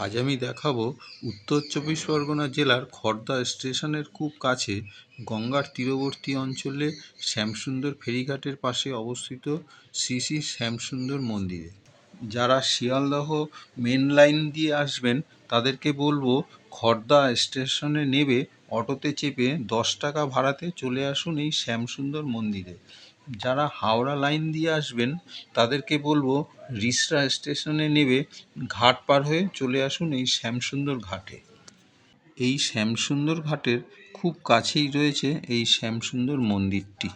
আজ আমি দেখাবো উত্তর চব্বিশ পরগনা জেলার খর্দা স্টেশনের খুব কাছে গঙ্গার তীরবর্তী অঞ্চলে শ্যামসুন্দর ফেরিঘাটের পাশে অবস্থিত শ্রী শ্রী শ্যামসুন্দর মন্দিরে। যারা শিয়ালদহ মেন লাইন দিয়ে আসবেন, তাদেরকে বলব খর্দা স্টেশনে নেবে অটোতে চেপে দশ টাকা ভাড়াতে চলে আসুন এই শ্যামসুন্দর মন্দিরে। যারা হাওড়া লাইন দিয়ে আসবেন, তাদেরকে বলব রিসরা স্টেশনে নেবে ঘাট পার হয়ে চলে আসুন এই শ্যামসুন্দর ঘাটে। এই শ্যামসুন্দর ঘাটের খুব কাছেই রয়েছে এই শ্যামসুন্দর মন্দিরটি।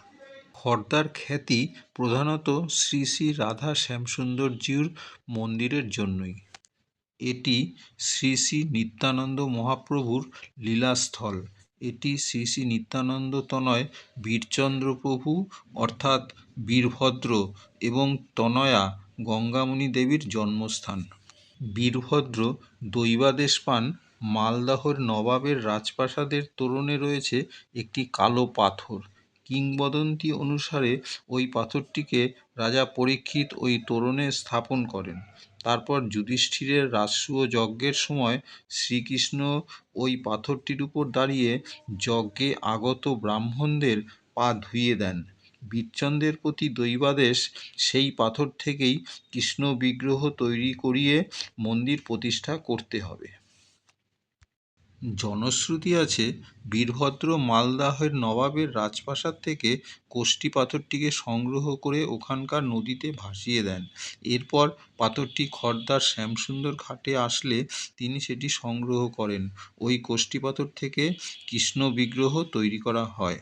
খর্দার খ্যাতি প্রধানত শ্রী শ্রী রাধা শ্যামসুন্দরজিউর মন্দিরের জন্যই। এটি শ্রী শ্রী নিত্যানন্দ মহাপ্রভুর লীলাস্থল। এটি শ্রী শ্রী নিত্যানন্দ তনয় বীরচন্দ্র প্রভু অর্থাৎ বীরভদ্র এবং তনয়া গঙ্গামণি দেবীর জন্মস্থান। বীরভদ্র দৈবাদেশ পান। মালদহের নবাবের রাজপ্রাসাদের তোরণে রয়েছে একটি কালো পাথর। কিংবদন্তি অনুসারে ওই পাথরটিকে রাজা পরীক্ষিত ওই তোরণে স্থাপন করেন। তারপর যুধিষ্ঠিরের রাজসূয় যজ্ঞের সময় শ্রীকৃষ্ণ ওই পাথরটির উপর দাঁড়িয়ে যজ্ঞে আগত ব্রাহ্মণদের পা ধুয়ে দেন। বীরচন্দ্রের প্রতি দৈবাদেশ সেই পাথর থেকেই কৃষ্ণ বিগ্রহ তৈরি করিয়ে মন্দির প্রতিষ্ঠা করতে হবে। জনশ্রুতি আছে, বীরভদ্র মালদাহের নবাবের রাজপ্রাসাদ থেকে কোষ্ঠী পাথরটিকে সংগ্রহ করে ওখানকার নদীতে ভাসিয়ে দেন। এরপর পাথরটি খর্দার শ্যামসুন্দর ঘাটে আসলে তিনি সেটি সংগ্রহ করেন। ওই কোষ্ঠী পাথর থেকে কৃষ্ণ বিগ্রহ তৈরি করা হয়।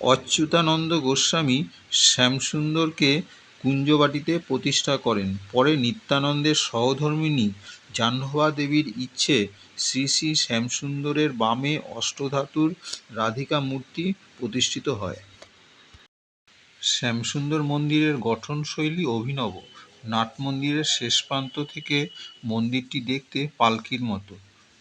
অচ্যুতানন্দ গোস্বামী শ্যামসুন্দরকে কুঞ্জবাটিতে প্রতিষ্ঠা করেন। পরে নিত্যানন্দের সহধর্মিণী জাহ্নবা দেবীর ইচ্ছে শ্রী শ্রী শ্যামসুন্দরের বামে অষ্টধাতুর রাধিকা মূর্তি প্রতিষ্ঠিত হয়। শ্যামসুন্দর মন্দিরের গঠনশৈলী অভিনব। নাট মন্দিরের শেষ প্রান্ত থেকে মন্দিরটি দেখতে পালকির মতো।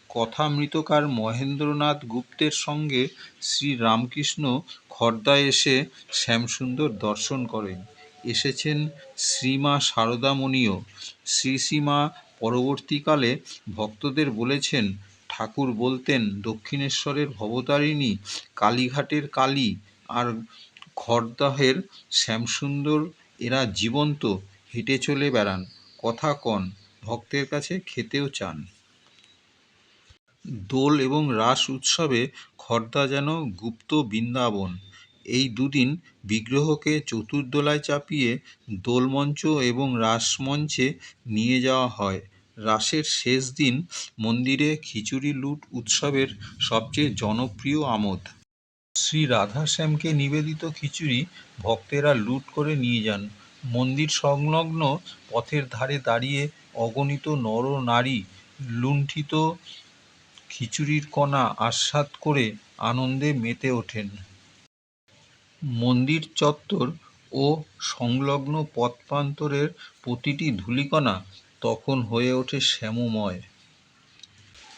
কথামৃতকার মহেন্দ্রনাথ গুপ্তের সঙ্গে শ্রী রামকৃষ্ণ খর্দায় এসে শ্যামসুন্দর দর্শন করেন। এসেছেন শ্রীমা সারদামণিও। শ্রী শ্রীমা পরবর্তীকালে ভক্তদের বলেছেন, ঠাকুর বলতেন, দক্ষিণেশ্বরের ভবতারিণী কালীঘাটের কালী আর খড়দহের শ্যামসুন্দর এরা জীবন্ত, হেঁটে চলে বেড়ান। কথা কন, ভক্তের কাছে খেতেও চান। দোল এবং রাস উৎসবে খর্দা যেন গুপ্ত বৃন্দাবন এই দুদিন বিগ্রহকে চতুর্দোলায় চাপিয়ে দোলমঞ্চ এবং রাসমঞ্চে নিয়ে যাওয়া হয়। রাসের শেষ দিন মন্দিরে খিচুড়ি লুট উৎসবের সবচেয়ে জনপ্রিয় আমোদ। শ্রী রাধাশ্যামকে নিবেদিত খিচুড়ি ভক্তেরা লুট করে নিয়ে যান। মন্দির সংলগ্ন পথের ধারে দাঁড়িয়ে অগণিত নর নারী লুণ্ঠিত খিচুড়ির কণা আস্বাদ করে আনন্দে মেতে ওঠেন। মন্দির চত্বর ও সংলগ্ন পথপ্রান্তরের প্রতিটি ধূলিকণা তখন হয়ে ওঠে শ্যামময়।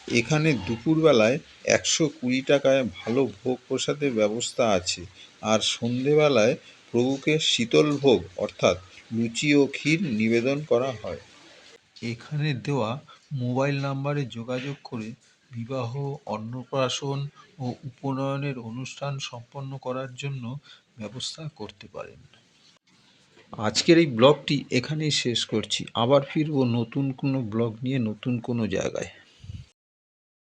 এখানে দুপুরবেলায় একশো কুড়ি টাকায় ভালো ভোগ প্রসাদের ব্যবস্থা আছে আর সন্ধেবেলায় প্রভুকে শীতল ভোগ অর্থাৎ লুচি ও ক্ষীর নিবেদন করা হয়। এখানে দেওয়া মোবাইল নাম্বারে যোগাযোগ করে বিবাহ, অন্নপ্রাশন ও উপনয়নের অনুষ্ঠান সম্পন্ন করার জন্য ব্যবস্থা করতে পারেন। আজকের এই ব্লগটি এখানেই শেষ করছি। আবার ফিরবো নতুন কোনো ব্লগ নিয়ে নতুন কোনো জায়গায়।